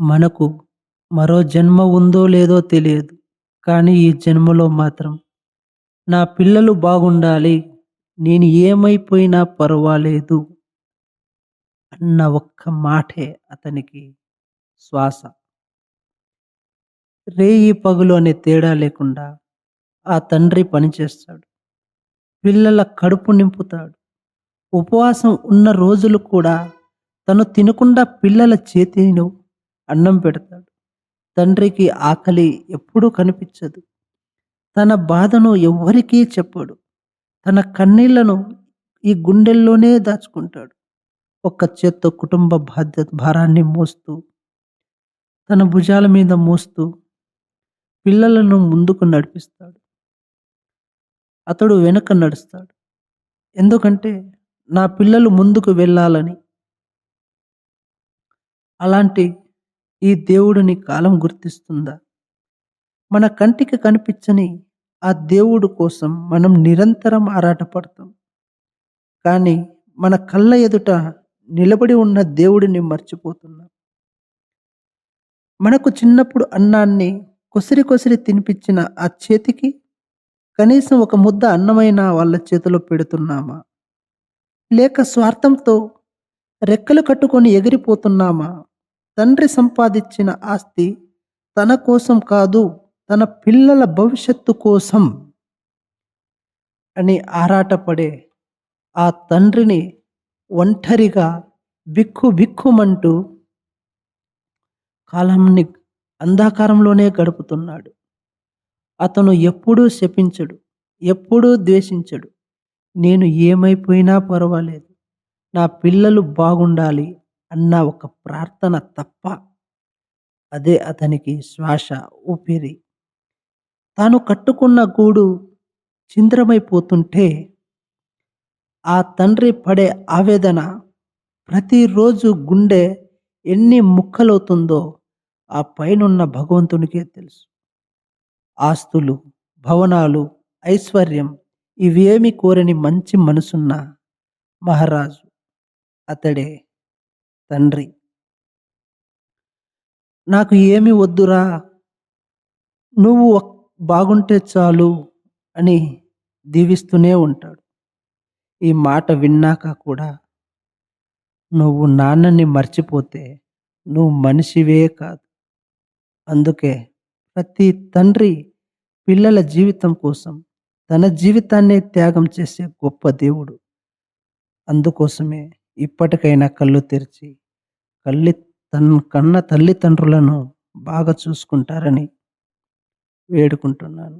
మనకు మరో జన్మ ఉందో లేదో తెలియదు. కానీ ఈ జన్మలో మాత్రం నా పిల్లలు బాగుండాలి. నేను ఏమైపోయినా పర్వాలేదు. అన్న ఒక్క మాటే అతనికి శ్వాస. రేయి పగులు అనే తేడా లేకుండా ఆ తండ్రి పనిచేస్తాడు. పిల్లల కడుపు నింపుతాడు. ఉపవాసం ఉన్న రోజులు కూడా తను తినకుండా పిల్లల చేతిను అన్నం పెడతాడు. తండ్రికి ఆకలి ఎప్పుడూ కనిపించదు. తన బాధను ఎవ్వరికీ చెప్పడు. తన కన్నీళ్ళను ఈ గుండెల్లోనే దాచుకుంటాడు. ఒక్క చేత్తో కుటుంబ బాధ్యత భారాన్ని మోస్తూ, తన భుజాల మీద మోస్తూ పిల్లలను ముందుకు నడిపిస్తాడు. అతడు వెనక నడుస్తాడు. ఎందుకంటే నా పిల్లలు ముందుకు వెళ్ళాలని. అలాంటి ఈ దేవుడిని కాలం గుర్తిస్తుందా? మన కంటికి కనిపించని ఆ దేవుడు కోసం మనం నిరంతరం ఆరాటపడతాం. కానీ మన కళ్ళ ఎదుట నిలబడి ఉన్న దేవుడిని మర్చిపోతున్నాం. మనకు చిన్నప్పుడు అన్నాన్ని కొసిరి కొసిరి తినిపించిన ఆ చేతికి కనీసం ఒక ముద్ద అన్నమైన వాళ్ళ చేతిలో పెడుతున్నామా? లేక స్వార్థంతో రెక్కలు కట్టుకొని ఎగిరిపోతున్నామా? తండ్రి సంపాదించిన ఆస్తి తన కోసం కాదు తన పిల్లల భవిష్యత్తు కోసం అని ఆరాటపడే ఆ తండ్రిని ఒంటరిగా బిక్కు బిక్కుమంటూ కాలాన్ని అంధకారంలోనే గడుపుతున్నాడు. అతను ఎప్పుడూ శపించడు. ఎప్పుడూ ద్వేషించడు. నేను ఏమైపోయినా పర్వాలేదు. నా పిల్లలు బాగుండాలి అన్న ఒక ప్రార్థన తప్ప. అదే అతనికి శ్వాస, ఊపిరి. తాను కట్టుకున్న గూడు చింద్రమైపోతుంటే ఆ తండ్రి పడే ఆవేదన ప్రతిరోజు గుండె ఎన్ని ముక్కలవుతుందో ఆ పైనున్న భగవంతునికే తెలుసు. ఆస్తులు, భవనాలు, ఐశ్వర్యం ఇవేమి కోరని మంచి మనసున్న మహారాజు అతడే తండ్రి. నాకు ఏమి వద్దురా! నువ్వు బాగుంటే చాలు అని దీవిస్తూనే ఉంటాడు. ఈ మాట విన్నాక కూడా నువ్వు నాన్నని మర్చిపోతే నువ్వు మనిషివే కాదు. అందుకే ప్రతి తండ్రి పిల్లల జీవితం కోసం తన జీవితాన్నే త్యాగం చేసే గొప్ప దేవుడు. అందుకోసమే ఇప్పటికైనా కళ్ళు తెరిచి కళ్ళి తన్ కన్న తల్లిదండ్రులను బాగా చూసుకుంటారని వేడుకుంటున్నాను.